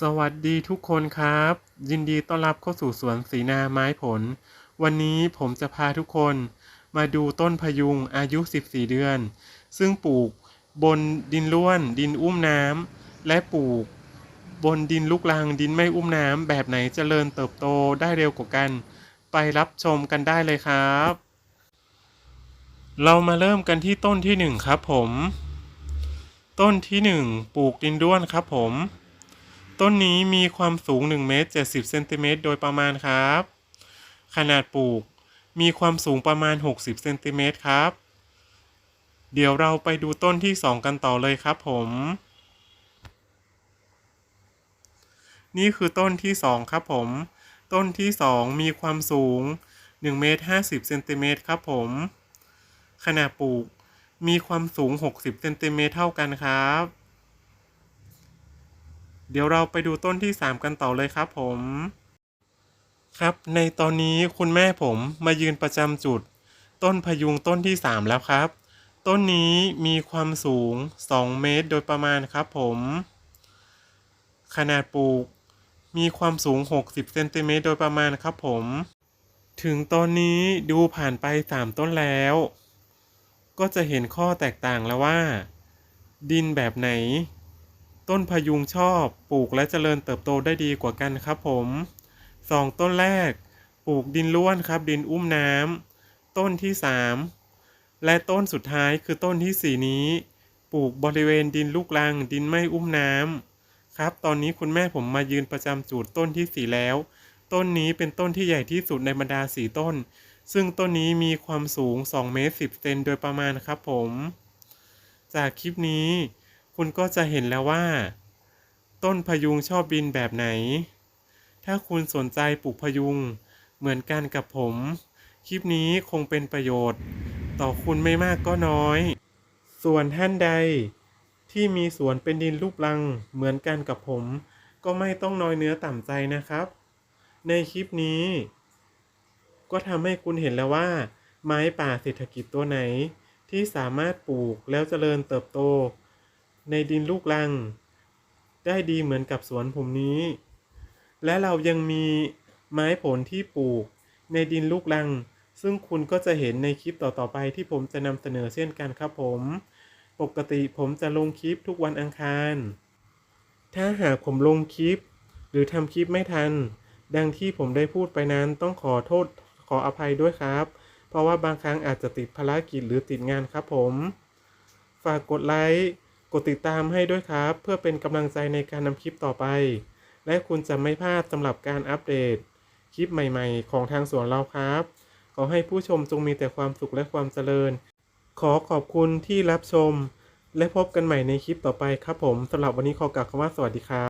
สวัสดีทุกคนครับ ยินดีต้อนรับเข้าสู่สวนสีนาไม้ผล วันนี้ผมจะพาทุกคนมาดูต้นพยุงอายุ 14 เดือน ซึ่งปลูกบนดินล้วน ดินอุ้มน้ำและปลูก บนดินลูกรังดินไม่อุ้มน้ำแบบไหนเจริญเติบโตได้เร็วกว่ากัน ไปรับชมกันได้เลยครับ เรามาเริ่มกันที่ต้นที่หนึ่งครับผม ต้นที่หนึ่งปลูกดินด้วนครับผม ต้นนี้มีความสูง1เมตร70เซนติเมตรโดยประมาณครับ ขนาดปลูกมีความสูงประมาณ 60เซนติเมตรครับ เดี๋ยวเราไปดูต้นที่ 2 กันต่อเลยครับผม นี่คือต้นที่ 2 ครับผม ต้นที่ 2 มีความสูง1เมตร50เซนติเมตรครับผม ขนาดปลูกมีความสูง 60เซนติเมตรเท่ากันครับ เดี๋ยวเราไปดูต้นที่ 3 กันต่อเลยครับผม ครับในตอนนี้คุณแม่ผมมายืนประจำจุด ต้นพยุงต้นที่ 3 แล้วครับ ต้นนี้มีความสูง 2 เมตรโดยประมาณครับผม ขนาดปลูก มีความสูง 60เซนติเมตรโดยประมาณครับผม ถึงตอนนี้ดูผ่านไป 3 ต้นแล้ว ก็จะเห็นข้อแตกต่างแล้วว่า ดินแบบไหน ต้นพยุงชอบปลูกและเจริญเติบโตได้ดีกว่ากันครับผมสองต้นแรก ปลูกดินล้วนครับ ดินอุ้มน้ำต้นที่สามและต้นสุดท้ายคือต้นที่สี่นี้ ปลูกบริเวณดินลูกรัง ดินไม่อุ้มน้ำครับ ตอนนี้คุณแม่ผมมายืนประจำจุดต้นที่สี่แล้ว ต้นนี้เป็นต้นที่ใหญ่ที่สุดในบรรดาสี่ต้น ซึ่งต้นนี้มีความสูง2เมตร10เซนโดยประมาณครับผม จากคลิปนี้ คุณก็จะเห็นแล้วว่า ต้นพยุงชอบบินแบบไหน ถ้าคุณสนใจปลูกพยุงเหมือนกันกับผม คลิปนี้คงเป็นประโยชน์ ต่อคุณไม่มากก็น้อย ส่วนท่านใด ที่มีสวนเป็นดินลูกรังเหมือนกันกับผม ก็ไม่ต้องน้อยเนื้อต่ำใจนะครับ ในคลิปนี้ ก็ทำให้คุณเห็นแล้วว่า ไม้ป่าเศรษฐกิจตัวไหนที่สามารถปลูกแล้วเจริญเติบโต ในดินลูกรัง ได้ดีเหมือนกับสวนผมนี้ และเรายังมีไม้ผลที่ปลูก ในดินลูกรัง ซึ่งคุณก็จะเห็นในคลิปต่อๆไปที่ผมจะนำเสนอเช่นกันครับผม ปกติผมจะลงคลิปทุกวันอังคาร ถ้าหากผมลงคลิป หรือทำคลิปไม่ทัน ดังที่ผมได้พูดไปนั้นต้องขอโทษขออภัยด้วยครับ เพราะว่าบางครั้งอาจจะติดภารกิจหรือติดงานครับผม ฝากกดไลค์ กดติดตามให้ด้วยครับ เพื่อเป็นกำลังใจในการนำคลิปต่อไป และคุณจะไม่พลาดสำหรับการอัปเดต คลิปใหม่ๆ ของทางสวนเราครับ ขอให้ผู้ชมจงมีแต่ความสุขและความเจริญ ขอขอบคุณที่รับชม และพบกันใหม่ในคลิปต่อไปครับผมสำหรับวันนี้ขอกล่าวคำว่าสวัสดีครับ